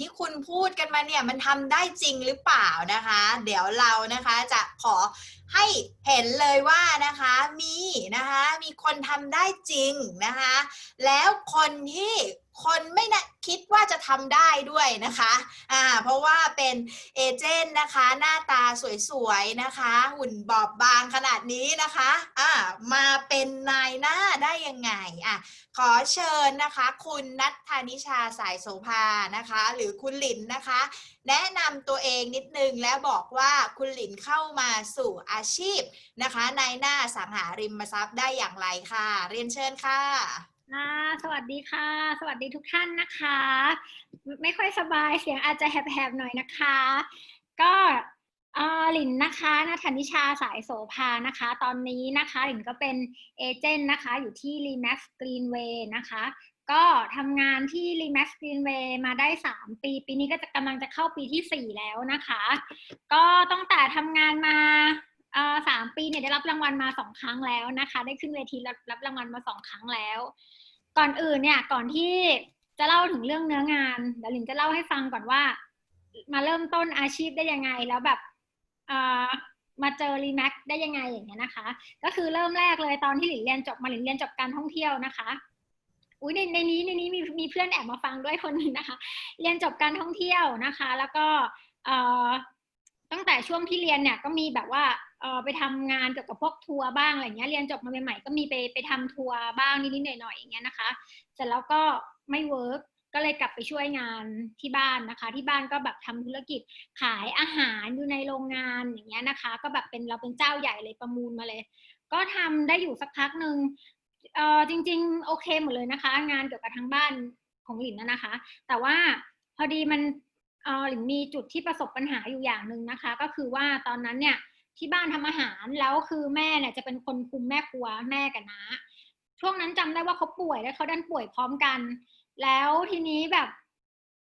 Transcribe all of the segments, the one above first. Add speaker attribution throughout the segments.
Speaker 1: ที่คุณพูดกันมาเนี่ยมันทำได้จริงหรือเปล่านะคะ เดี๋ยวเรานะคะจะขอให้เห็นเลยว่านะคะมีนะคะมีคนทำได้จริงนะคะ แล้วคนที่ คนไม่นะคิดว่าจะทำได้ด้วยนะคะอ่าเพราะว่าเป็นเอเจนต์นะคะ หน้าตาสวยๆนะคะ หุ่นบอบบางขนาดนี้นะคะอ่ามาเป็นนายหน้าได้ยังไงอะขอเชิญนะคะ คุณนัทธานิชาสายโสภานะคะ หรือคุณหลินนะคะ แนะนำตัวเองนิดนึงและบอกว่าคุณหลินเข้ามาสู่อาชีพนะคะในหน้าสังหาริมทรัพย์ได้อย่างไรค่ะ เรียนเชิญค่ะ
Speaker 2: ค่ะสวัสดีค่ะ สวัสดีทุกท่านนะคะ ไม่ค่อยสบายเสียงอาจจะแหบๆหน่อยนะคะ ก็เอ่อหลินนะคะนัทนิชาสายโสภานะคะ ตอนนี้นะคะหลินก็เป็นเอเจนต์นะคะอยู่ที่ Remax Greenway นะคะ ก็ทำงานที่ Remax Greenway มาได้ 3 ปี ปีนี้ก็จะกำลังจะเข้าปีที่ 4 แล้วนะคะ ก็ตั้งแต่ทำงานมา สามปีเนี่ยได้รับรางวัลมาสองครั้งแล้วนะคะ ได้ขึ้นเวทีรับรางวัลมาสองครั้งแล้ว ก่อนอื่นเนี่ยก่อนที่จะเล่าถึงเรื่องเนื้องานเดี๋ยวลินจะเล่าให้ฟังก่อนว่า มาเริ่มต้นอาชีพได้ยังไงแล้วแบบเออมาเจอรีแม็กได้ยังไงอย่างเงี้ยนะคะ ก็คือเริ่มแรกเลยตอนที่หลินเรียนจบมาหลินเรียนจบการท่องเที่ยวนะคะอุ้ยในในนี้ในนี้มีมีเพื่อนแอบมาฟังด้วยคนหนึ่งนะคะ เรียนจบการท่องเที่ยวนะคะ แล้วก็เอ่อตั้งแต่ช่วงที่เรียนเนี่ยก็มีแบบว่า เออไปทำงานเกี่ยวกับพวกทัวร์บ้างอะไรเงี้ยเรียนจบมาใหม่ๆก็มีไปไปทำทัวร์บ้างนิดๆหน่อยๆอย่างเงี้ยนะคะเสร็จแล้วก็ไม่เวิร์กก็เลยกลับไปช่วยงานที่บ้านนะคะ ที่บ้านก็แบบทำธุรกิจขายอาหารอยู่ในโรงงานอย่างเงี้ยนะคะ ก็แบบเป็นเราเป็นเจ้าใหญ่เลยประมูลมาเลย ก็ทำได้อยู่สักพักหนึ่งเออจริง ๆ โอเคหมดเลยนะคะ งานเกี่ยวกับทางบ้านของหลินนะนะคะ แต่ว่าพอดีมันเออหลินมีจุดที่ประสบปัญหาอยู่อย่างหนึ่งนะคะ ก็คือว่าตอนนั้นเนี่ย ที่บ้านทำอาหารแล้วคือแม่เนี่ยจะเป็นคนคุมแม่ครัวแม่กับน้าช่วงนั้นจำได้ว่าเขาป่วยแล้วเขาดันป่วยพร้อมกัน แล้วทีนี้แบบ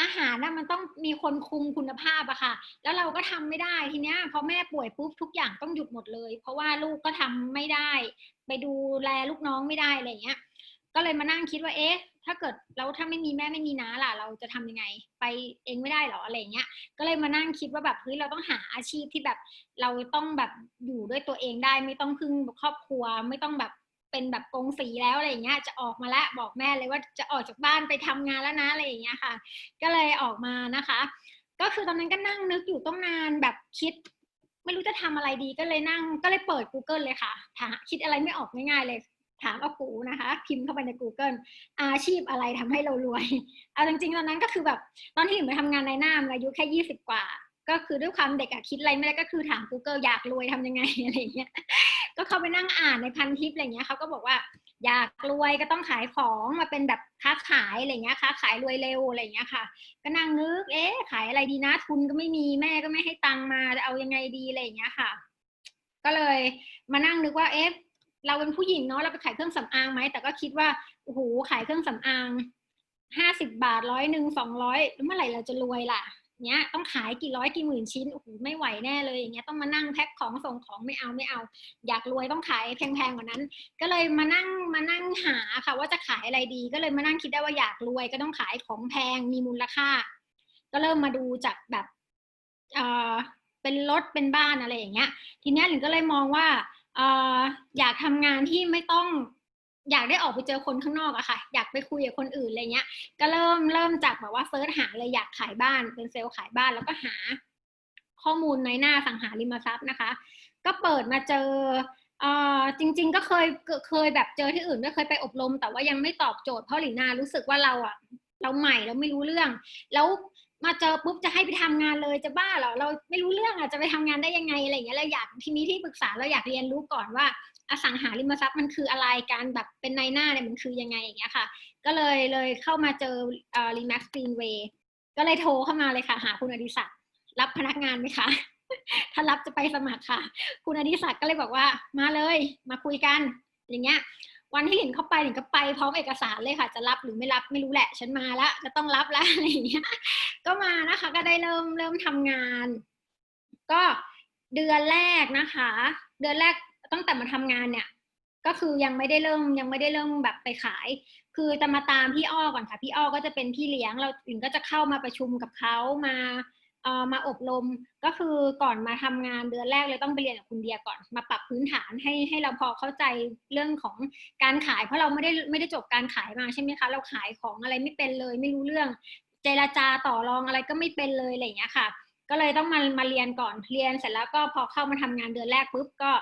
Speaker 2: อาหารน่ะมันต้องมีคนคุมคุณภาพอะค่ะ แล้วเราก็ทำไม่ได้ทีเนี้ยพอแม่ป่วยปุ๊บทุกอย่างต้องหยุดหมดเลย เพราะว่าลูกก็ทำไม่ได้ ไปดูแลลูกน้องไม่ได้อะไรเงี้ย ก็เลยมานั่งคิดว่าเอ๊ะ ถ้าเกิดแล้วถ้าไม่มีแม่ไม่มีน้าล่ะ เราจะทำยังไง ไปเองไม่ได้หรออะไรเงี้ย ก็เลยมานั่งคิดว่าแบบเฮ้ยเราต้องหาอาชีพที่แบบ เราต้องแบบอยู่ด้วยตัวเองได้ ไม่ต้องพึ่งครอบครัว ไม่ต้องแบบเป็นแบบกงสีแล้วอะไรอย่างเงี้ย จะออกมาแล้วบอกแม่เลยว่าจะออกจากบ้านไปทำงานแล้วนะอะไรอย่างเงี้ยค่ะ ก็เลยออกมานะคะ ก็คือตอนนั้นก็นั่งนึกอยู่ต้องนานแบบคิด ไม่รู้จะทำอะไรดีก็เลยนั่งก็เลยเปิด Google เลยค่ะถาคิดอะไรไม่ออกง่ายๆเลย ถามเอากูนะคะ พิมพ์เข้าไปใน Google อาชีพอะไรทำให้เรารวยเอาจริงๆ ตอนนั้นก็คือแบบ ตอนที่หนูไปทำงานในหน้ามอายุแค่ยี่สิบกว่า ก็คือด้วยความเด็กอะคิดอะไรไม่ได้ก็คือถาม Google อยากรวยทำยังไงอะไรเงี้ยก็เข้าไปนั่งอ่านในพันทิปอะไรเงี้ยเขาก็บอกว่า อยากรวยก็ต้องขายของมาเป็นแบบค้าขายอะไรเงี้ยค้าขายรวยเร็วอะไรเงี้ยค่ะ ก็นั่งนึกเอ๊ะขายอะไรดีนะทุนก็ไม่มีแม่ก็ไม่ให้ตังมาจะเอายังไงดีอะไรเงี้ยค่ะ ก็เลยมานั่งนึกว่าเอ๊ะ เราเป็นผู้หญิงเนาะเราไปขายเครื่องสำอางไหมแต่ก็คิดว่าโอ้โหขายเครื่องสำอางห้าสิบบาทร้อยหนึ่งสองร้อยเมื่อไหร่เราจะรวยล่ะเนี้ยต้องขายกี่ร้อยกี่หมื่นชิ้นโอ้โหไม่ไหวแน่เลยอย่างเงี้ยต้องมานั่งแพ็คของส่งของไม่เอาไม่เอา อยากรวยต้องขายแพงๆกว่านั้น ก็เลยมานั่งมานั่งหาค่ะ ว่าจะขายอะไรดี ก็เลยมานั่งคิดได้ว่าอยากรวยก็ต้องขายของแพงมีมูลค่า ก็เริ่มมาดูจากแบบเออเป็นรถเป็นบ้านอะไรอย่างเงี้ย ทีเนี้ยหลินก็เลยมองว่า อยากทำงานที่ไม่ต้องอยากได้ออกไปเจอคนข้างนอกอะค่ะ อยากไปคุยกับคนอื่นอะไรเงี้ย ก็เริ่มเริ่มจากแบบว่าเซิร์ชหาเลยอยากขายบ้านเป็นเซลล์ขายบ้านแล้วก็หาข้อมูลในหน้าสังหาริมทรัพย์นะคะ ก็เปิดมาเจอเออจริง ๆ ก็เคยเคยแบบเจอที่อื่นก็เคยไปอบรม แต่ว่ายังไม่ตอบโจทย์เพราะหลินารู้สึกว่าเราอะเราใหม่เราไม่รู้เรื่อง แล้ว มาเจอปุ๊บจะให้ไปทำงานเลยจะบ้าเหรอเราไม่รู้เรื่องอะจะไปทำงานได้ยังไงอะไรอย่างเงี้ยเราอยากทีนี้ที่ปรึกษาเราอยากเรียนรู้ก่อนว่าอสังหาริมทรัพย์มันคืออะไรการแบบเป็นในหน้าเนี่ยมันคือยังไงอย่างเงี้ยค่ะ ก็เลยเลยเข้ามาเจอเอ่อ Remax Greenway ก็เลยโทรเข้ามาเลยค่ะ หาคุณอดิศักดิ์รับพนักงานไหมคะถ้ารับจะไปสมัครค่ะ คุณอดิศักดิ์ก็เลยบอกว่ามาเลย มาคุยกัน อย่างเงี้ย วันที่หลินเข้าไปหลินก็ไปพร้อมเอกสารเลยค่ะ จะรับหรือไม่รับไม่รู้แหละ ฉันมาแล้วจะต้องรับแล้วอะไรอย่างเงี้ย ก็มานะคะ ก็ได้เริ่มเริ่มทำงาน ก็เดือนแรกนะคะ เดือนแรกตั้งแต่มาทำงานเนี่ย ก็คือยังไม่ได้เริ่มยังไม่ได้เริ่มแบบไปขาย คือจะมาตามพี่อ้อก่อนค่ะ พี่อ้อก็จะเป็นพี่เลี้ยงเราหลิงก็จะเข้ามาประชุมกับเขามา มาอบรมก็คือก่อนมาทำงานเดือนแรกเลยต้องไปเรียนกับคุณเดียก่อนมาปรับพื้นฐานให้ให้เราพอเข้าใจเรื่องของการขาย เพราะเราไม่ได้ไม่ได้จบการขายมาใช่ไหมคะเราขายของอะไรไม่เป็นเลย ไม่รู้เรื่อง เจรจาต่อรองอะไรก็ไม่เป็นเลยอะไรอย่างเงี้ยค่ะ ก็เลยต้องมามาเรียนก่อนเรียนเสร็จแล้วก็พอเข้ามาทำงานเดือนแรกปุ๊บก็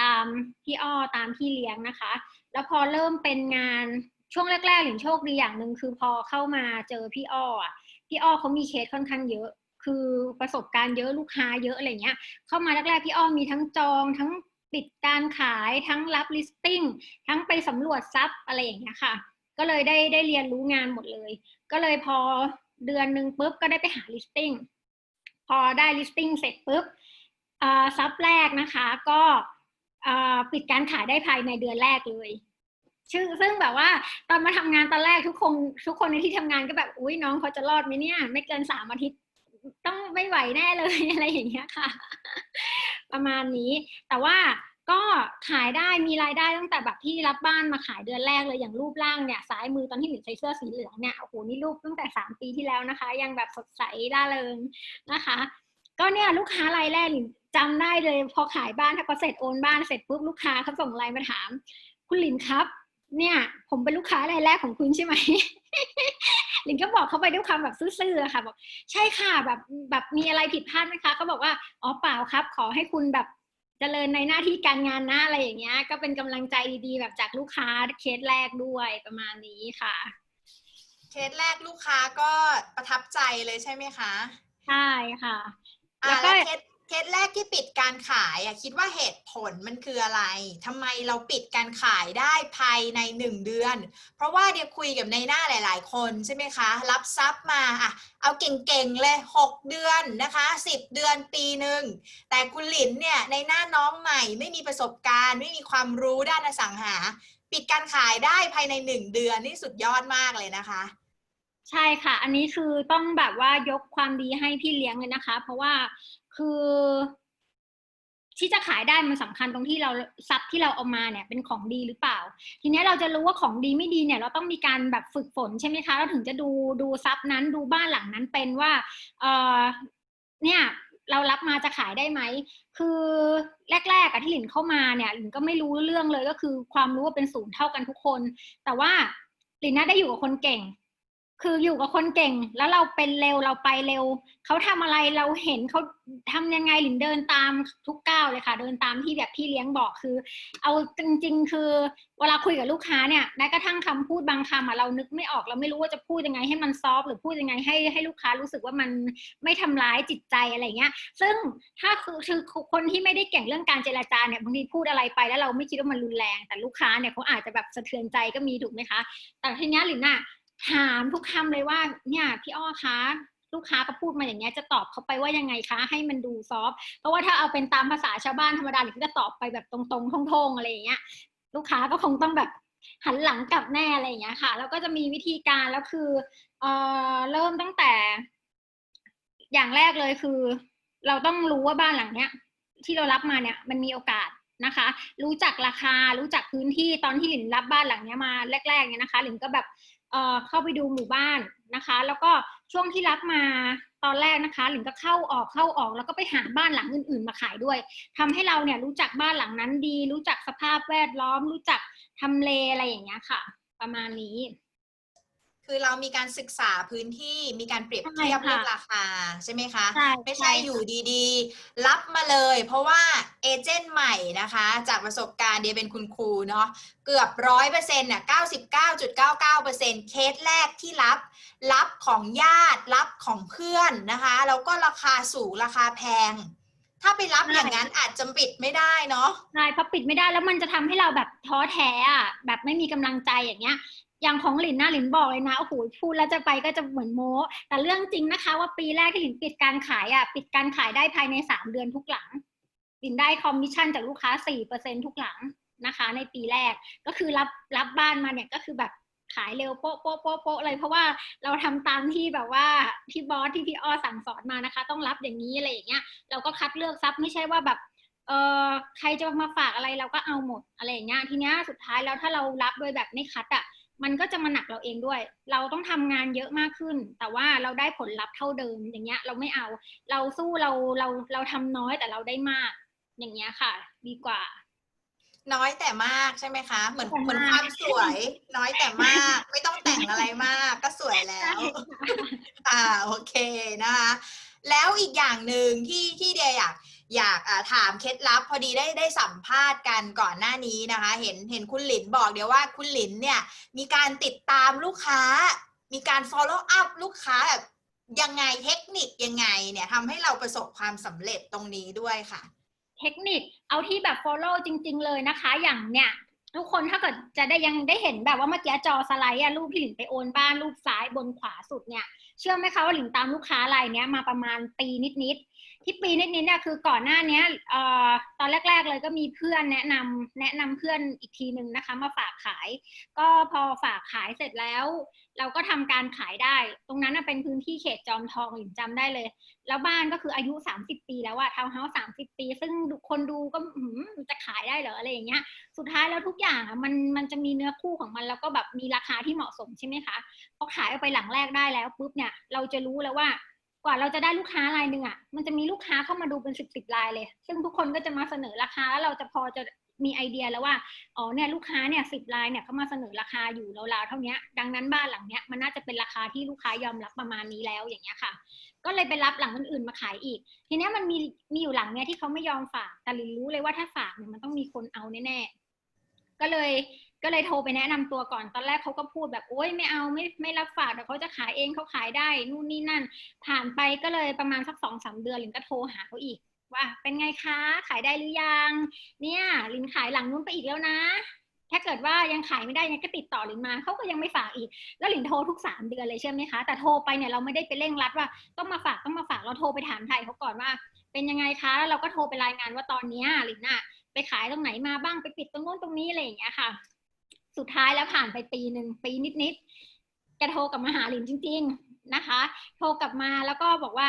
Speaker 2: ตามพี่อ้อตามพี่เลี้ยงนะคะ แล้วพอเริ่มเป็นงานช่วงแรกๆหลินโชคดีอย่างหนึ่งคือพอเข้ามาเจอพี่อ้ออะพี่อ้อเขามีเคสค่อนข้างเยอะ คือประสบการณ์เยอะลูกค้าเยอะอะไรเงี้ย เข้ามาแรกๆพี่อ้อมมีทั้งจองทั้งปิดการขายทั้งรับ listing ทั้งไปสำรวจซับอะไรอย่างเงี้ยค่ะ ก็เลยได้ได้เรียนรู้งานหมดเลย ก็เลยพอเดือนหนึ่งปุ๊บก็ได้ไปหา listing พอได้ listing เสร็จปุ๊บซับแรกนะคะ ก็ปิดการขายได้ภายในเดือนแรกเลยชื่อซึ่งแบบว่าตอนมาทำงานตอนแรกทุกคนทุกคนในที่ทำงานก็แบบอุ้ยน้องเขาจะรอดไหมเนี่ย ไม่เกินสามอาทิตย์ ต้องไม่ไหวแน่เลยอะไรอย่างเงี้ยค่ะ ประมาณนี้ แต่ว่าก็ขายได้มีรายได้ตั้งแต่แบบที่รับบ้านมาขายเดือนแรกเลยอย่างรูปร่างเนี่ยซ้ายมือตอนที่หนูใส่เสื้อสีเหลืองเนี่ยโอ้โหนี่รูปตั้งแต่สามปีที่แล้วนะคะ ยังแบบสดใสร่าเริงนะคะ ก็เนี่ยลูกค้ารายแรกหลินจำได้เลย พอขายบ้านถ้าพอเสร็จโอนบ้านเสร็จปุ๊บลูกค้าเขาส่งไลน์มาถาม คุณหลินครับ เนี่ย ผมเป็นลูกค้ารายแรกของคุณใช่ไหม ลินก็บอกเขาไปด้วยความแบบซื่อๆอะค่ะบอกใช่ค่ะแบบแบบมีอะไรผิดพลาดไหมคะเขาบอกว่าอ๋อเปล่าครับ ขอให้คุณแบบเจริญในหน้าที่การงานนะอะไรอย่างเงี้ย ก็เป็นกำลังใจดีๆ แบบจากลูกค้าเคสแรกด้วยประมาณนี้ค่ะ
Speaker 1: เคสแรกลูกค้าก็ประทับใจเลยใช่ไหมคะ
Speaker 2: ใช่ค่ะ
Speaker 1: อ่า
Speaker 2: แล้วก็
Speaker 1: แล้วเคส เคสแรกที่ปิดการขายอะคิดว่าเหตุผลมันคืออะไรทำไมเราปิดการขายได้ภายในหนึ่งเดือน เพราะว่าเดี๋ยวคุยกับในหน้าหลาย ๆ คนใช่ไหมคะ รับทรัพย์มาอะเอาเก่ง ๆ เลย 6 เดือนนะคะ10 เดือนปีหนึ่ง แต่คุณหลินเนี่ยในหน้าน้องใหม่ไม่มีประสบการณ์ ไม่มีความรู้ด้านอสังหา ปิดการขายได้ภายในหนึ่งเดือนนี่สุดยอดมากเลยนะคะ
Speaker 2: ใช่ค่ะ อันนี้คือต้องแบบว่ายกความดีให้พี่เลี้ยงเลยนะคะ เพราะว่า คือที่จะขายได้มันสำคัญตรงที่เราทรัพย์ที่เราเอามาเนี่ยเป็นของดีหรือเปล่า ทีนี้เราจะรู้ว่าของดีไม่ดีเนี่ยเราต้องมีการแบบฝึกฝนใช่ไหมคะเราถึงจะดูดูทรัพย์นั้นดูบ้านหลังนั้นเป็นว่าเออเนี่ยเรารับมาจะขายได้ไหม คือแรกๆอะที่หลินเข้ามาเนี่ยหลินก็ไม่รู้เรื่องเลยก็คือความรู้ว่าเป็นศูนย์เท่ากันทุกคน แต่ว่าหลินน่าได้อยู่กับคนเก่ง คืออยู่กับคนเก่งแล้วเราเป็นเร็วเราไปเร็วเขาทำอะไรเราเห็นเขาทำยังไงหลินเดินตามทุกก้าวเลยค่ะ เดินตามที่แบบพี่เลี้ยงบอกคือ เอาจริง ๆ คือ เวลาคุยกับลูกค้าเนี่ยแม้กระทั่งคำพูดบางคำอะเรานึกไม่ออกเราไม่รู้ว่าจะพูดยังไงให้มันซอฟหรือพูดยังไงให้ให้ลูกค้ารู้สึกว่ามันไม่ทำร้ายจิตใจอะไรเงี้ย ซึ่งถ้าคือคือคนที่ไม่ได้เก่งเรื่องการเจรจาเนี่ยบางทีพูดอะไรไปแล้วเราไม่คิดว่ามันรุนแรง แต่ลูกค้าเนี่ยเขาอาจจะแบบสะเทือนใจก็มีถูกไหมคะ แต่ทีเนี้ยหลินน่ะ ถามทุกคำเลยว่าเนี่ยพี่อ้อคะลูกค้าก็พูดมาอย่างเงี้ยจะตอบเขาไปว่ายังไงคะ ให้มันดูซอฟต์เพราะว่าถ้าเอาเป็นตามภาษาชาวบ้านธรรมดาหรือก็จะตอบไปแบบตรงๆทงๆอะไรอย่างเงี้ย ลูกค้าก็คงต้องแบบหันหลังกลับแน่อะไรอย่างเงี้ยค่ะ แล้วก็จะมีวิธีการแล้วคือเอ่อเริ่มตั้งแต่ อย่างแรกเลยคือ เราต้องรู้ว่าบ้านหลังเนี้ย ที่เรารับมาเนี่ยมันมีโอกาสนะคะ รู้จักราคารู้จักพื้นที่ตอนที่หลินรับบ้านหลังเนี้ยมาแรกๆเนี่ยนะคะหลินก็แบบ เข้าไปดูหมู่บ้านนะคะ แล้วก็ช่วงที่รับมาตอนแรกนะคะ หลิงก็เข้าออกเข้าออกแล้วก็ไปหาบ้านหลังอื่น ๆ มาขายด้วยทำให้เราเนี่ยรู้จักบ้านหลังนั้นดี รู้จักสภาพแวดล้อม รู้จักทำเลอะไรอย่างเงี้ยค่ะ ประมาณนี้
Speaker 1: คือเรามีการศึกษาพื้นที่มีการเปรียบ
Speaker 2: ใช่
Speaker 1: เทียบ
Speaker 2: ค่ะ
Speaker 1: เรื่องราคาใช่ไหมคะ
Speaker 2: ใช่
Speaker 1: ไม่
Speaker 2: ใช่
Speaker 1: ใช่อยู่ดีๆ รับมาเลย เพราะว่าเอเจนต์ใหม่นะคะ จากประสบการณ์เดียเป็นคุณครูเนาะเกือบร้อยเปอร์เซ็นต์น่ะเก้าสิบเก้าจุดเก้าเก้าเปอร์เซ็นต์เคสแรกที่รับ รับของญาติ รับของเพื่อนนะคะแล้วก็ราคาสูงราคาแพง ถ้าไปรับอย่างนั้นอาจจะปิดไม่ได้เนาะ
Speaker 2: ใช่เพราะปิดไม่ได้แล้วมันจะทำให้เราแบบท้อแท้อะแบบไม่มีกำลังใจอย่างเงี้ย อย่างของหลินนะหลินบอกเลยนะโอ้โหพูดแล้วจะไปก็จะเหมือนโม้ แต่เรื่องจริงนะคะ ว่าปีแรกที่หลินปิดการขายอะปิดการขายได้ภายในสามเดือนทุกหลังหลินได้คอมมิชชั่นจากลูกค้าสี่เปอร์เซ็นทุกหลังนะคะ ในปีแรกก็คือรับรับบ้านมาเนี่ยก็คือแบบขายเร็วโป๊ะโป๊ะโป๊ะโป๊ะเลยเพราะว่าเราทำตามที่แบบว่าที่บอสที่พี่อ้อสั่งสอนมานะคะ ต้องรับอย่างนี้อะไรอย่างเงี้ยเราก็คัดเลือกซับไม่ใช่ว่าแบบเออใครจะมาฝากอะไรเราก็เอาหมดอะไรอย่างเงี้ยทีเนี้ยสุดท้ายแล้วถ้าเรารับโดยแบบไม่คัดอะ มันก็จะมาหนักเราเองด้วย เราต้องทำงานเยอะมากขึ้น แต่ว่าเราได้ผลลัพธ์เท่าเดิม อย่างเงี้ย เราไม่เอา เราสู้เราเราเราทำน้อยแต่เราได้มาก อย่างเงี้ยค่ะ ดีกว่า
Speaker 1: น้อยแต่มากใช่ไหมคะ เหมือน
Speaker 2: แต่มาก
Speaker 1: เหมือนความสวย น้อยแต่มาก ไม่ต้องแต่งอะไรมาก ก็สวยแล้ว อ่าโอเคนะคะ แล้วอีกอย่างหนึ่งที่ที่เดียอยาก อยากถามเคล็ดลับพอดีได้ได้สัมภาษณ์กันก่อนหน้านี้นะคะ เห็นเห็นคุณหลินบอกเดียวว่าคุณหลินเนี่ยมีการติดตามลูกค้า มีการ follow up ลูกค้าแบบยังไงเทคนิคยังไงเนี่ยทำให้เราประสบความสำเร็จตรงนี้ด้วยค่ะ
Speaker 2: เทคนิคเอาที่แบบ follow จริง ๆ เลยนะคะ อย่างเนี่ยทุกคนถ้าเกิดจะได้ยังได้เห็นแบบว่าเมื่อกี้จอสไลด์อะรูปที่หลินไปโอนบ้านรูปซ้ายบนขวาสุดเนี่ย เชื่อไหมคะว่าหลินตามลูกค้ารายเนี้ยมาประมาณปีนิดๆ ที่ปีนิดๆเนี่ยคือก่อนหน้านี้ตอนแรก ๆเลยก็มีเพื่อนแนะนำแนะนำเพื่อนอีกทีหนึ่งนะคะ มาฝากขาย ก็พอฝากขายเสร็จแล้ว เราก็ทำการขายได้ ตรงนั้นเป็นพื้นที่เขตจอมทองหลินจำได้เลย แล้วบ้านก็คืออายุ 30 ปีแล้วอะทาวน์เฮาส์30ปี ซึ่งคนดูก็หืมจะขายได้เหรออะไรอย่างเงี้ยสุดท้ายแล้วทุกอย่างอะมันมันจะมีเนื้อคู่ของมันแล้วก็แบบมีราคาที่เหมาะสมใช่ไหมคะพอขายออกไปหลังแรกได้แล้วปุ๊บเนี่ยเราจะรู้แล้วว่า กว่าเราจะได้ลูกค้ารายหนึ่งอะ มันจะมีลูกค้าเข้ามาดูเป็นสิบสิบรายเลย ซึ่งทุกคนก็จะมาเสนอราคาแล้วเราจะพอจะมีไอเดียแล้วว่า อ๋อเนี่ยลูกค้าเนี่ยสิบรายเนี่ยเขามาเสนอราคาอยู่ราวๆเท่านี้ดังนั้นบ้านหลังเนี้ยมันน่าจะเป็นราคาที่ลูกค้ายอมรับประมาณนี้แล้วอย่างเงี้ยค่ะ ก็เลยไปรับหลังอื่นๆมาขายอีก ทีเนี้ยมันมีมีอยู่หลังเนี้ยที่เขาไม่ยอมฝากแต่ลินรู้เลยว่าถ้าฝากเนี่ยมันต้องมีคนเอาแน่ๆก็เลย ก็เลยโทรไปแนะนำตัวก่อน ตอนแรกเขาก็พูดแบบโอ๊ยไม่เอาไม่ไม่รับฝากเดี๋ยวเขาจะขายเองเขาขายได้นู่นนี่นั่น ผ่านไปก็เลยประมาณสักสองสามเดือนลินก็โทรหาเขาอีก ว่า เป็นไงคะขายได้หรือยัง เนี่ยลินขายหลังนู้นไปอีกแล้วนะ ถ้าเกิดว่ายังขายไม่ได้เนี่ยก็ติดต่อหลินมาเขาก็ยังไม่ฝากอีก แล้วหลินโทรทุกสามเดือนเลยใช่ไหมคะแต่โทรไปเนี่ยเราไม่ได้ไปเร่งรัดว่าต้องมาฝากต้องมาฝากเราโทรไปถามไทยเขาก่อนว่า เป็นยังไงคะแล้วเราก็โทรไปรายงานว่าตอนนี้หลินน่ะไปขายตรงไหนมาบ้างไปปิดตรงโน้นตรงนี้อะไรอย่างเงี้ยค่ะ สุดท้ายแล้วผ่านไปปีหนึ่งปีนิดๆแกโทรกลับมาหาหลินจริง ๆนะคะ โทรกลับมาแล้วก็บอกว่า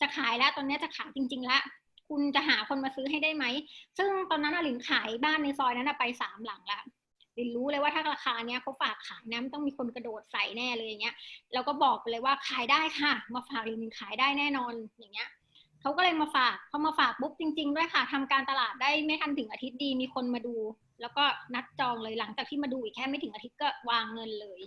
Speaker 2: จะขายแล้วตอนนี้จะขายจริง ๆ แล้ว คุณจะหาคนมาซื้อให้ได้ไหม ซึ่งตอนนั้นหลินขายบ้านในซอยนั้นไปสามหลังละหลินรู้เลยว่าถ้าราคาเนี้ยเขาฝากขายนะต้องมีคนกระโดดใส่แน่เลยอย่างเงี้ยแล้วก็บอกไปเลยว่าขายได้ค่ะ มาฝากหลินขายได้แน่นอนอย่างเงี้ยเขาก็เลยมาฝากเขามาฝากปุ๊บจริง ๆ ด้วยค่ะทำการตลาดได้ไม่ทันถึงอาทิตย์ดีมีคนมาดู แล้วก็นัดจองเลยหลังจากที่มาดูอีกแค่ไม่ถึงอาทิตย์ก็วางเงินเลย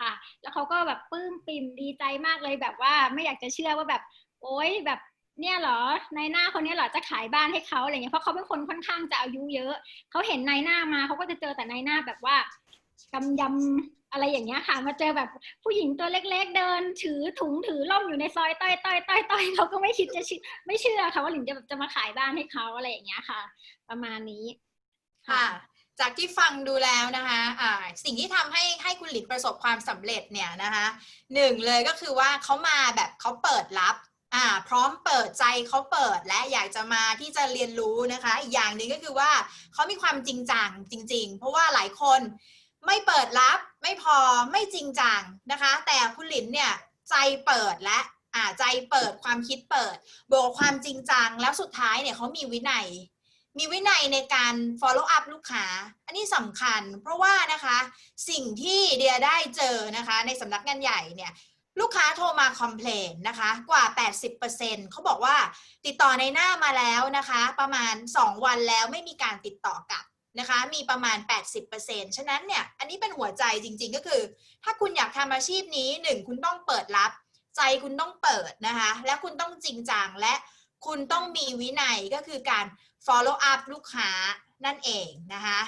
Speaker 2: ค่ะ แล้วเขาก็แบบปลื้มปิ่มดีใจมากเลยแบบว่าไม่อยากจะเชื่อว่าแบบ โอ๊ยแบบเนี่ยเหรอนายหน้าคนนี้เหรอจะขายบ้านให้เขาอะไรเงี้ยเพราะเขาเป็นคนค่อนข้างจะอายุเยอะเขาเห็นนายหน้ามาเขาก็จะเจอแต่นายหน้าแบบว่ากำยำอะไรอย่างเงี้ยค่ะ มาเจอแบบผู้หญิงตัวเล็ก ๆ เดิน ถือถุงถือล่มอยู่ในซอยต้อยต้อยต้อยต้อยเขาก็ไม่คิดจะไม่เชื่อค่ะว่าหลินจะแบบจะมาขายบ้านให้เขาอะไรอย่างเงี้ยค่ะ ประมาณนี้
Speaker 1: ค่ะ จากที่ฟังดูแล้วนะคะอ่าสิ่งที่ทำให้ให้คุณหลินประสบความสำเร็จเนี่ยนะคะหนึ่งเลยก็คือว่าเขามาแบบเขาเปิดรับอ่าพร้อมเปิดใจเขาเปิดและอยากจะมาที่จะเรียนรู้นะคะ อีกอย่างหนึ่งก็คือว่าเขามีความจริงจังจริง ๆ เพราะว่าหลายคนไม่เปิดรับไม่พอไม่จริงจังนะคะ แต่คุณหลินเนี่ยใจเปิดและอ่าใจเปิดความคิดเปิดบวกกับความจริงจังแล้วสุดท้ายเนี่ยเขามีวินัย มีวินัยในการ follow up ลูกค้า อันนี้สำคัญ เพราะว่านะคะสิ่งที่เดียได้เจอนะคะในสำนักงานใหญ่เนี่ยลูกค้าโทรมาคอมเพลนนะคะกว่า 80%เขาบอกว่าติดต่อในหน้ามาแล้วนะคะ ประมาณ 2 วันแล้วไม่มีการติดต่อกลับนะคะมีประมาณ 80%ฉะนั้นเนี่ยอันนี้เป็นหัวใจจริงๆก็คือ ถ้าคุณอยากทำอาชีพนี้หนึ่งคุณต้องเปิดรับ ใจคุณต้องเปิดนะคะ และคุณต้องจริงจังและคุณต้องมีวินัยก็คือการ follow up ลูกค้านั่นเองนะคะ